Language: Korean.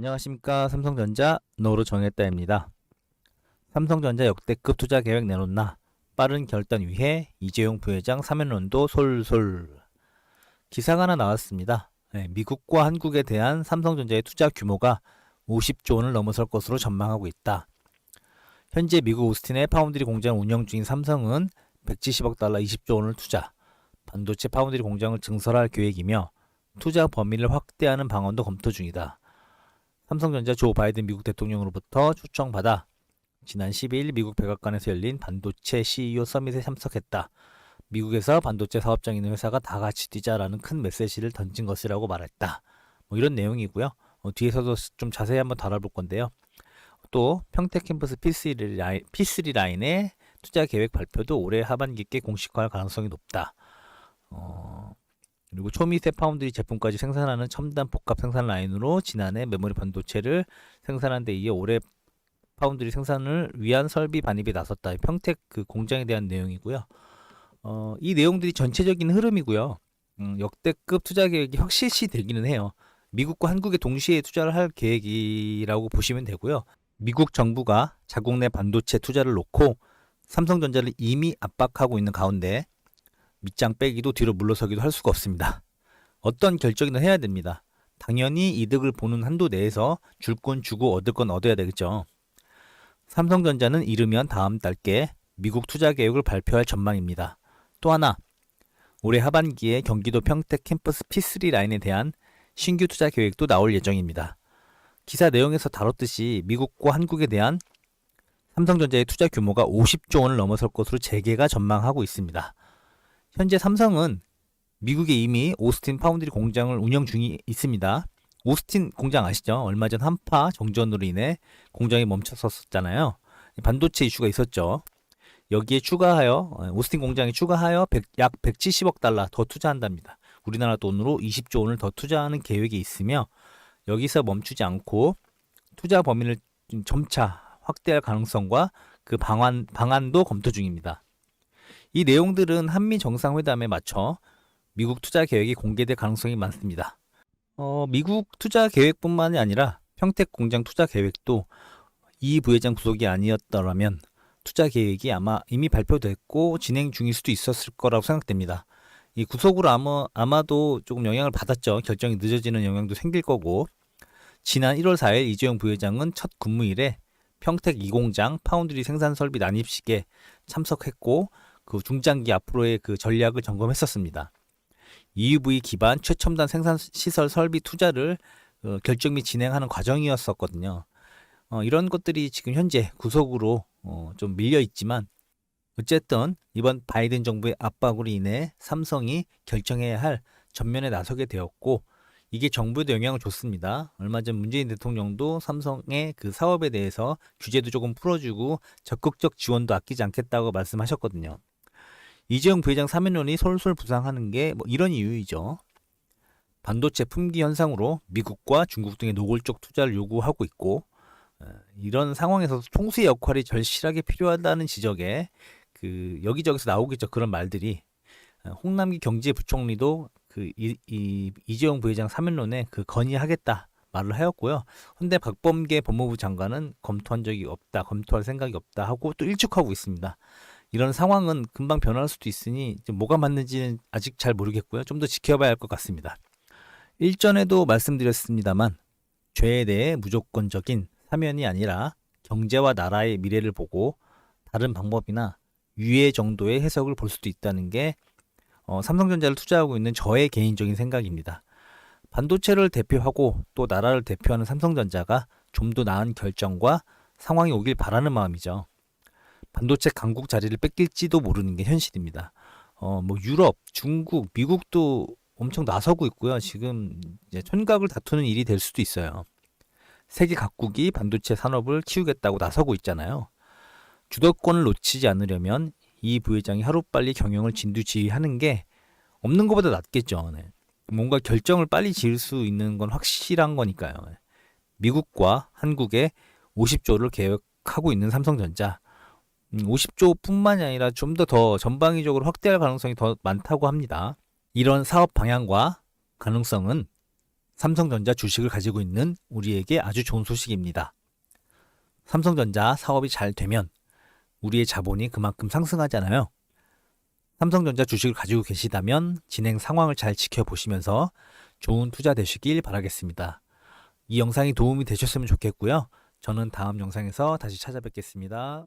안녕하십니까 삼성전자 노로 정했다입니다. 삼성전자 역대급 투자 계획 내놓나 빠른 결단 위해 이재용 부회장 사면론도 솔솔 기사가 하나 나왔습니다. 네, 미국과 한국에 대한 삼성전자의 투자 규모가 50조 원을 넘어설 것으로 전망하고 있다. 현재 미국 오스틴의 파운드리 공장을 운영 중인 삼성은 170억 달러 20조 원을 투자, 반도체 파운드리 공장을 증설할 계획이며 투자 범위를 확대하는 방안도 검토 중이다. 삼성전자 조 바이든 미국 대통령으로부터 초청받아 지난 12일 미국 백악관에서 열린 반도체 CEO 서밋에 참석했다. 미국에서 반도체 사업장 있는 회사가 다 같이 뛰자라는 큰 메시지를 던진 것이라고 말했다. 뭐 이런 내용이고요. 어, 뒤에서도 좀 자세히 한번 다뤄볼 건데요. 또 평택 캠퍼스 P3 라인, P3 라인의 투자 계획 발표도 올해 하반기께 공식화할 가능성이 높다. 어, 그리고 초미세 파운드리 제품까지 생산하는 첨단 복합 생산 라인으로 지난해 메모리 반도체를 생산한 데 이어 올해 파운드리 생산을 위한 설비 반입에 나섰다. 평택 그 공장에 대한 내용이고요. 어, 이 내용들이 전체적인 흐름이고요. 음, 역대급 투자 계획이 확실시 되기는 해요. 미국과 한국에 동시에 투자를 할 계획이라고 보시면 되고요. 미국 정부가 자국 내 반도체 투자를 놓고 삼성전자를 이미 압박하고 있는 가운데 밑장 빼기도 뒤로 물러서기도 할 수가 없습니다. 어떤 결정이든 해야 됩니다. 당연히 이득을 보는 한도 내에서 줄 건 주고 얻을 건 얻어야 되겠죠. 삼성전자는 이르면 다음 달께 미국 투자 계획을 발표할 전망입니다. 또 하나, 올해 하반기에 경기도 평택 캠퍼스 P3 라인에 대한 신규 투자 계획도 나올 예정입니다. 기사 내용에서 다뤘듯이 미국과 한국에 대한 삼성전자의 투자 규모가 50조 원을 넘어설 것으로 재계가 전망하고 있습니다. 현재 삼성은 미국에 이미 오스틴 파운드리 공장을 운영 중이 있습니다. 오스틴 공장 아시죠? 얼마 전 한파 정전으로 인해 공장이 멈췄었잖아요. 반도체 이슈가 있었죠. 여기에 추가하여 어, 오스틴 공장에 추가하여 100, 약 170억 달러 더 투자한답니다. 우리나라 돈으로 20조 원을 더 투자하는 계획이 있으며 여기서 멈추지 않고 투자 범위를 좀 점차 확대할 가능성과 그 방안 방안도 검토 중입니다. 이 내용들은 한미 정상회담에 맞춰 미국 투자 계획이 공개될 가능성이 많습니다. 어, 미국 투자 계획뿐만이 아니라 평택 공장 투자 계획도 이 부회장 부속이 아니었더라면 투자 계획이 아마 이미 발표됐고 진행 중일 수도 있었을 거라고 생각됩니다. 이 구속으로 아마, 아마도 조금 영향을 받았죠. 결정이 늦어지는 영향도 생길 거고 지난 1월 4일 이재용 부회장은 첫 근무일에 평택 2공장 파운드리 생산 설비 난입식에 참석했고 그 중장기 앞으로의 그 전략을 점검했었습니다. EUV 기반 최첨단 생산 시설 설비 투자를 어, 결정 및 진행하는 과정이었었거든요. 어, 이런 것들이 지금 현재 구속으로 어, 좀 밀려 있지만 어쨌든 이번 바이든 정부의 압박으로 인해 삼성이 결정해야 할 전면에 나서게 되었고 이게 정부에도 영향을 줬습니다. 얼마 전 문재인 대통령도 삼성의 그 사업에 대해서 규제도 조금 풀어주고 적극적 지원도 아끼지 않겠다고 말씀하셨거든요. 이재용 부회장 사면론이 솔솔 부상하는 게 뭐 이런 이유이죠. 반도체 품귀 현상으로 미국과 중국 등의 노골적 투자를 요구하고 있고 어, 이런 상황에서 총수의 역할이 절실하게 필요하다는 지적에 그 여기저기서 나오겠죠 그런 말들이 어, 홍남기 경제부총리도 그 이, 이, 이재용 부회장 사면론에 그 건의하겠다 말을 하였고요. 근데 박범계 법무부 장관은 검토한 적이 없다, 검토할 생각이 없다 하고 또 일축하고 있습니다. 이런 상황은 금방 변할 수도 있으니 뭐가 맞는지는 아직 잘 모르겠고요. 좀 더 지켜봐야 할 것 같습니다. 일전에도 말씀드렸습니다만 죄에 대해 무조건적인 사면이 아니라 경제와 나라의 미래를 보고 다른 방법이나 유예 정도의 해석을 볼 수도 있다는 게 어, 삼성전자를 투자하고 있는 저의 개인적인 생각입니다. 반도체를 대표하고 또 나라를 대표하는 삼성전자가 좀 더 나은 결정과 상황이 오길 바라는 마음이죠. 반도체 강국 자리를 뺏길지도 모르는 게 현실입니다. 어, 뭐 유럽, 중국, 미국도 엄청 나서고 있고요. 지금 이제 촌각을 다투는 일이 될 수도 있어요. 세계 각국이 반도체 산업을 키우겠다고 나서고 있잖아요. 주도권을 놓치지 않으려면 이 부회장이 하루빨리 경영을 진두지휘하는 게 없는 것보다 낫겠죠. 네. 뭔가 결정을 빨리 지을 수 있는 건 확실한 거니까요. 네. 미국과 한국에 50조를 계획하고 있는 삼성전자 50조뿐만이 음, 아니라 좀 더 더 전방위적으로 확대할 가능성이 더 많다고 합니다. 이런 사업 방향과 가능성은 삼성전자 주식을 가지고 있는 우리에게 아주 좋은 소식입니다. 삼성전자 사업이 잘 되면 우리의 자본이 그만큼 상승하잖아요. 삼성전자 주식을 가지고 계시다면 진행 상황을 잘 지켜보시면서 좋은 투자 되시길 바라겠습니다. 이 영상이 도움이 되셨으면 좋겠고요. 저는 다음 영상에서 다시 찾아뵙겠습니다.